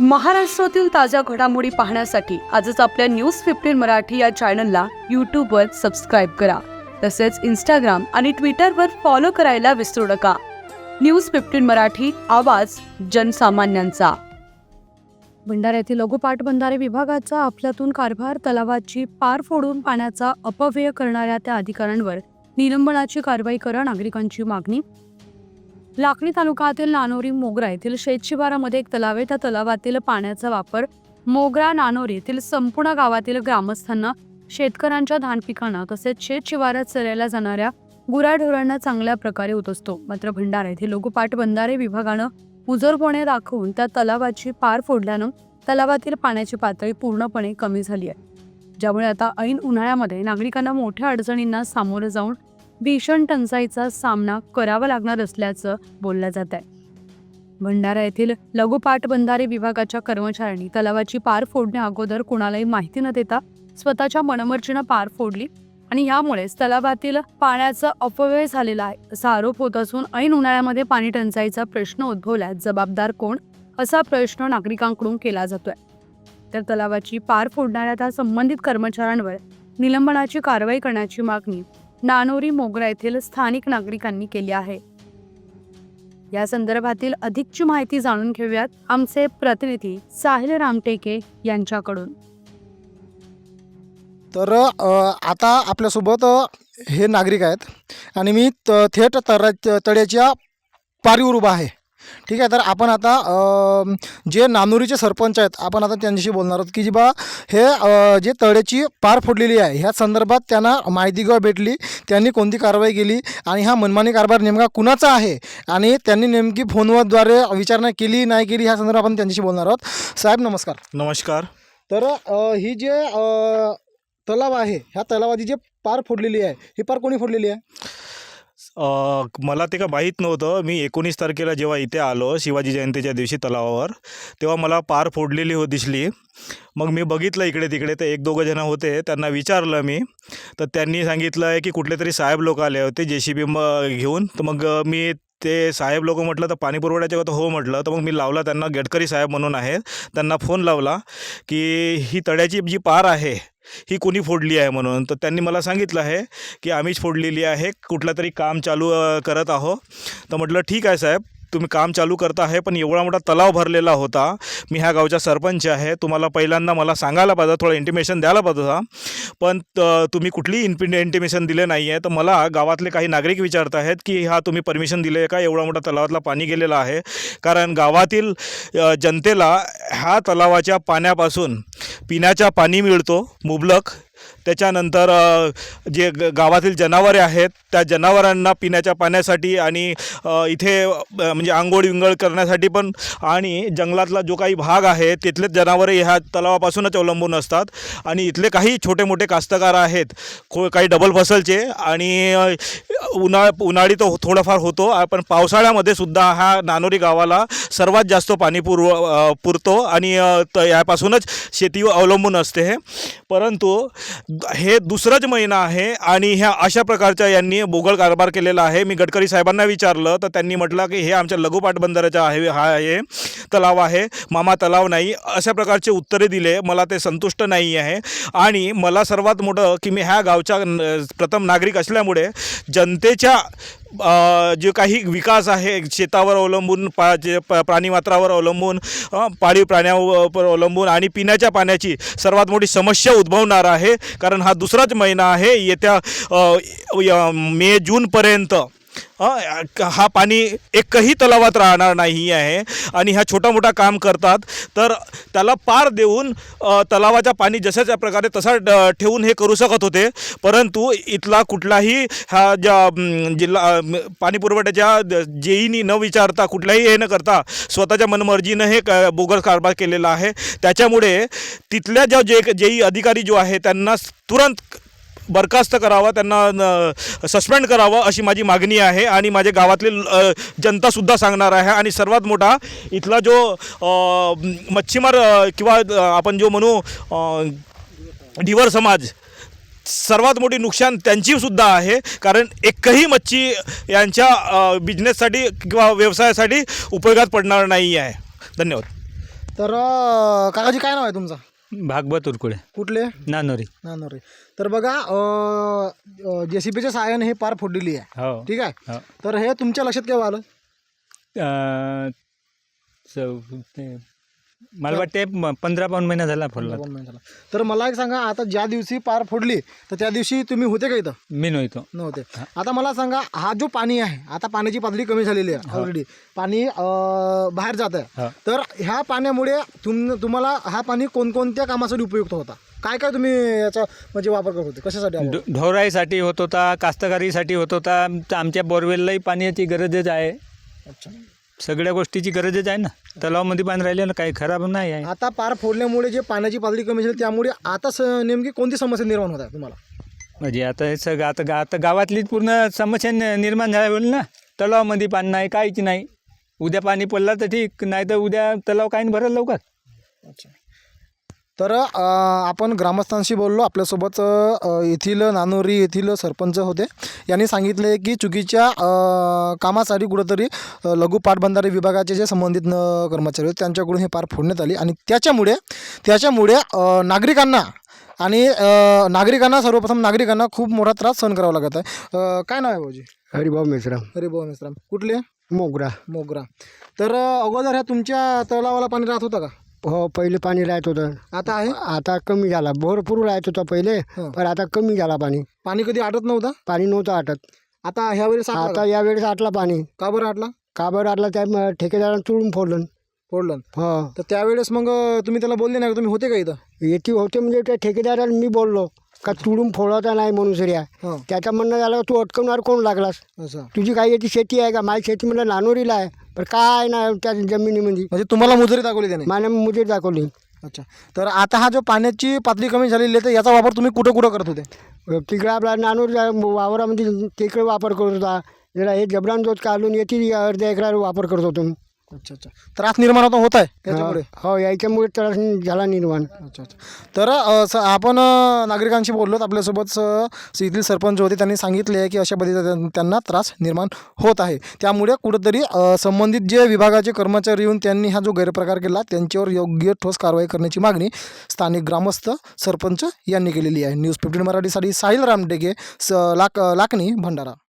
महाराष्ट्रातील ताज्या घडामोडी पाहण्यासाठी आजच आपल्या न्यूज फिफ्टीन मराठी या चॅनलला यूट्यूबवर सबस्क्राईब करा. तसेच इंस्टाग्राम आणि ट्विटरवर फॉलो करायला विसरू नका. न्यूज फिफ्टीन मराठी आवाज जनसामान्यांचा. भंडारा येथील लघुपाट बंधारे विभागाचा आपल्यातून कारभार तलावाची पार फोडून पाण्याचा अपव्यय करणाऱ्या त्या अधिकाऱ्यांवर निलंबनाची कारवाई करा नागरिकांची मागणी. लाखणी तालुक्यातील नानोरी मोगरा येथील शेतशिवारामध्ये एक तलाव आहे. त्या तलावातील पाण्याचा वापर मोगरा नानोरी येथील संपूर्ण गावातील ग्रामस्थांना शेतकऱ्यांच्या धान पिकांना तसेच शेतशिवारात चरायला जाणाऱ्या गुराढोरांना चांगल्या प्रकारे होत असतो. मात्र भंडारा येथील लघुपाठ बंधारे विभागानं उजरपणे दाखवून त्या तलावाची पार फोडल्यानं तलावातील पाण्याची पातळी पूर्णपणे कमी झाली आहे. ज्यामुळे आता ऐन उन्हाळ्यामध्ये नागरिकांना मोठ्या अडचणींना सामोरं जाऊन भीषण टंचाईचा सामना करावा लागणार असल्याचं बोललं जात आहे. भंडारा येथील लघु पाटबंधारे विभागाच्या कर्मचाऱ्यांनी तलावाची पार फोडण्या अगोदर कुणालाही माहिती न देता स्वतःच्या मनमर्जीनं पार फोडली आणि यामुळेच तलावातील पाण्याचा अपव्यय झालेला आहे असा आरोप होत असून ऐन उन्हाळ्यामध्ये पाणी टंचाईचा प्रश्न उद्भवल्यास जबाबदार कोण असा प्रश्न नागरिकांकडून केला जातोय. तर तलावाची पार फोडणाऱ्या त्या संबंधित कर्मचाऱ्यांवर निलंबनाची कारवाई करण्याची मागणी नानोरी मोगरा येथील स्थानिक नागरिकांनी केली आहे. या संदर्भातील अधिकची माहिती जाणून घेऊयात आमचे प्रतिनिधी साहिल रामटेके यांच्याकडून. तर आता आपल्यासोबत हे नागरिक आहेत आणि मी त थेट तर तळ्याच्या पारीवर उभा आहे. ठीक आहे तर आपण आता जे नानुरीचे सरपंच आहेत आपण आता त्यांच्याशी बोलणार आहोत की जी बा हे जे तळ्याची पार फोडलेली आहे ह्या संदर्भात त्यांना माहिती किंवा भेटली त्यांनी कोणती कारवाई केली आणि हा मनमानी कारभार नेमका कुणाचा आहे आणि त्यांनी नेमकी फोनवरद्वारे विचारणा केली नाही केली ह्या संदर्भात आपण त्यांच्याशी बोलणार आहोत. साहेब नमस्कार. नमस्कार. तर ही जे तलाव आहे ह्या तलावाची जे पार फोडलेली आहे ही पार कोणी फोडलेली आहे? मला ते का माहीत नव्हतं. मी एकोणीस तारखेला जेव्हा इथे आलो शिवाजी जयंतीच्या दिवशी तलावावर तेव्हा मला पार फोडलेली हो दिसली. मग मी बघितलं इकडे तिकडे तर एक दोघं जणं होते त्यांना विचारलं मी. तर त्यांनी सांगितलं आहे की कुठले तरी साहेब लोक आले होते जे सी बी घेऊन. तर मग मी ते साहेब लोक म्हटलं तर पाणी पुरवठ्याचे तर हो म्हटलं. तर मग मी लावला त्यांना गडकरी साहेब म्हणून आहेत. त्यांना फोन लावला की ही तळ्याची जी पार आहे ही कोणी फोडली आहे म्हणून. तर त्यांनी मला सांगितलं आहे की आम्हीच फोडलेली आहे कुठलं तरी काम चालू करत आहो तर म्हटलं ठीक आहे साहेब. तुम्ही काम चालू करता आहे पण एवढा मोठा तलाव भरलेला होता. मी ह्या गावचा सरपंच आहे. तुम्हाला पहिल्यांदा मला सांगायला पाहिजे थोडं इंटिमेशन द्यायला पाहिजे होता. पण त- तुम्ही कुठलीही इन्पि इंटिमेशन दिले नाही आहे तर मला गावातले काही नागरिक विचारत आहेत की हा तुम्ही परमिशन दिले आहे का? एवढा मोठा तलावातला पाणी गेलेलं आहे. कारण गावातील जनतेला ह्या तलावाच्या पाण्यापासून पिण्याचा पाणी मिळतो मुबलक. त्याच्यानंतर जे ग गावातील जनावरे आहेत त्या जनावरांना पिण्याच्या पाण्यासाठी आणि इथे म्हणजे आंघोळ विंगळ करण्यासाठी पण आणि जंगलातला जो काही भाग आहे तिथलेच जनावरे ह्या तलावापासूनच अवलंबून असतात. आणि इथले काही छोटे मोठे कास्तकार आहेत को काही डबल फसलचे आणि उन्हाळ उन्हाळी तर थोडंफार होतो पण पावसाळ्यामध्ये सुद्धा हा नानोरी गावाला सर्वात जास्त पाणी पुरव पुरतो आणि त यापासूनच शेती अवलंबून असते. हे परंतु हे दुसराच महिना आहे आणि ह्या अशा प्रकारच्या यांनी बोगळ कारभार केलेला आहे. मी गडकरी साहेबांना विचारलं तर त्यांनी म्हटलं की हे आमच्या लघुपाट बंदराचा आहे हा आहे तलाव आहे. मामा तलाव नाही. अशा प्रकारचे उत्तरे दिले. मला ते संतुष्ट नाही आहे. आणि मला सर्वात मोठं की मी ह्या गावच्या न- प्रथम नागरिक असल्यामुळे जनतेच्या जे काही विकास आहे शेतावर अवलंबून पा जे प प्राणीमात्रावर अवलंबून पाळीव प्राण्यावर अवलंबून आणि पिण्याच्या पाण्याची सर्वात मोठी समस्या उद्भवणार आहे. कारण हा दुसराच महिना आहे येत्या य- मे जूनपर्यंत हा पाणी एकही तलावात राहणार नाही आहे. आणि हा छोटा मोठा काम करतात. तर त्याला पार देऊन तलावाच्या पाणी जशाच्या प्रकारे तसा ठेवून हे करू शकत होते. परंतु इथला कुठलाही हा ज्या जिल्हा पाणी पुरवठ्याच्या जेईनी न विचारता कुठल्याही हे न करता स्वतःच्या मनमर्जीनं हे क बोगस कारभार केलेला आहे. त्याच्यामुळे तिथल्या ज्या जे जेई अधिकारी जो आहे त्यांना तुरंत बरखास्त करावा त्यांना सस्पेंड करावं अशी माझी मागणी आहे आणि माझ्या गावातली जनतासुद्धा सांगणार आहे. आणि सर्वात मोठा इथला जो मच्छीमार किंवा आपण जो म्हणू डिवर ढिवर समाज सर्वात मोठी नुकसान त्यांची सुद्धा आहे. कारण एकही मच्छी यांच्या बिझनेससाठी किंवा व्यवसायासाठी उपयोगात पडणार नाही आहे. धन्यवाद. तर काकाजी काय नाव आहे तुमचं? भागवत उरकुळे कुठले? नानोरी. नानोरे. तर बघा जे सी पीच्या सहाय्याने हे पार फोडलेली आहे. हो. ठीक आहे? हो. तर हे तुमच्या लक्षात केव्हा आलं? चौ- मला वाटते पंधरा पाऊन महिना झाला फोडला दोन महिने झाला. तर मला एक सांगा आता ज्या दिवशी पार फोडली तर त्या दिवशी तुम्ही होते का इथं? मी नव्हतो. नव्हते. आता मला सांगा हा जो पाणी आहे आता पाण्याची पातळी कमी झालेली आहे ऑलरेडी पाणी अं, बाहेर जात आहे. तर ह्या पाण्यामुळे तुम तुम्हाला हा पाणी कोणकोणत्या कामासाठी उपयुक्त होता? काय काय तुम्ही याचा म्हणजे वापर करत होते? कशासाठी वापर? ढो- ढोराईसाठी होत होता कास्तकारीसाठी होत होता. आमच्या- आमच्या बोरवेललाही पाण्याची गरजच आहे. अच्छा. सगळ्या गोष्टीची गरजच आहे ना. तलावामध्ये पाणी राहिलेलं काही खराब नाही आहे. आता पार फोडल्यामुळे जे पाण्याची पातळी कमी झाली त्यामुळे आता स नेमकी कोणती समस्या निर्माण होत आहे तुम्हाला? म्हणजे आता हे सगळं आता गा आता गावातली पूर्ण समस्या नि- निर्माण झाल्या होईल ना. तलावामध्ये पाणी नाही काहीच नाही. उद्या पाणी पडलं तर ठीक नाही तर उद्या तलाव काही नाही भरल लवकर? अच्छा. तर आपण ग्रामस्थांशी बोललो. आपल्यासोबत येथील नानोरी येथील सरपंच होते. यांनी सांगितले की चुकीच्या कामासाठी कुठंतरी लघु पाटबंधारे विभागाचे जे संबंधित न कर्मचारी होते त्यांच्याकडून हे पार फोडण्यात आली. आणि त्याच्यामुळे त्याच्यामुळे नागरिकांना आणि नागरिकांना सर्वप्रथम नागरिकांना खूप मोठा त्रास सहन करावा लागत आहे. काय नाव आहे भाऊजी? हरिभाऊ मेश्राम हरिभाऊ मिश्राम कुठले? मोगरा. मोगरा. तर अगोदर ह्या तुमच्या तलावाला पाणी राहत होतं का? हो पहिले पाणी राहत होतं. आता आहे? आता कमी झाला. भरपूर राहत होता पहिले हं. पण आता कमी झाला पाणी. पाणी कधी आटत नव्हतं? पाणी नव्हतं आटत. आता ह्या वेळेस आता का? या वेळेस आटला पाणी. का बरं आटला? का बरं आटला? त्या म- ठेकेदारानं तुळून फोडलं. फोडलं. हो. तर त्यावेळेस मग अं, तुम्ही त्याला बोलले नाही का? तुम्ही होते का इथं? येते होते म्हणजे त्या ठेकेदाराला मी बोललो का तुळून फोडायचा नाही म्हणून सरिया हां. त्याचं म्हणणं झालं तू अटकवणार कोण लागलास? असं. तुझी काही याची शेती आहे का? माझी शेती म्हणलं नानोरीला आहे. पण काय नाही त्या जमिनीमध्ये. म्हणजे तुम्हाला मजुरी दाखवली त्याने? माने मुजे दाखवली. अच्छा. तर आता हा जो पाण्याची पातळी कमी झालेली आहे तर याचा वापर तुम्ही कुठं कुठं करत होते? तिकडे आपला नानूर वावरामध्ये तिकडे वापर करत होता. जरा हे जबरान जोत काढून येते अर्ध्या एकरावर वापर करत होतो. अच्छा अच्छा. त्रास निर्माण होता होत आहे त्याच्यामुळे? हो याच्यामुळे त्रास झाला निर्माण. अच्छा अच्छा. तर अ, स- आपण अ, नागरिकांशी बोललोत आपल्यासोबत स- इथले सरपंच होते त्यांनी सांगितले आहे की अशा पद्धतीचा त्यां- त्यांना त्रास निर्माण होत आहे. त्यामुळे कुठंतरी अ, संबंधित जे विभागाचे कर्मचारी येऊन त्यांनी हा जो गैरप्रकार केला त्यांच्यावर योग्य ठोस कारवाई करण्याची मागणी स्थानिक ग्रामस्थ सरपंच यांनी केलेली आहे. न्यूज फिफ्टीन मराठीसाठी साहिल रामटेके स लाक लाकणी भंडारा.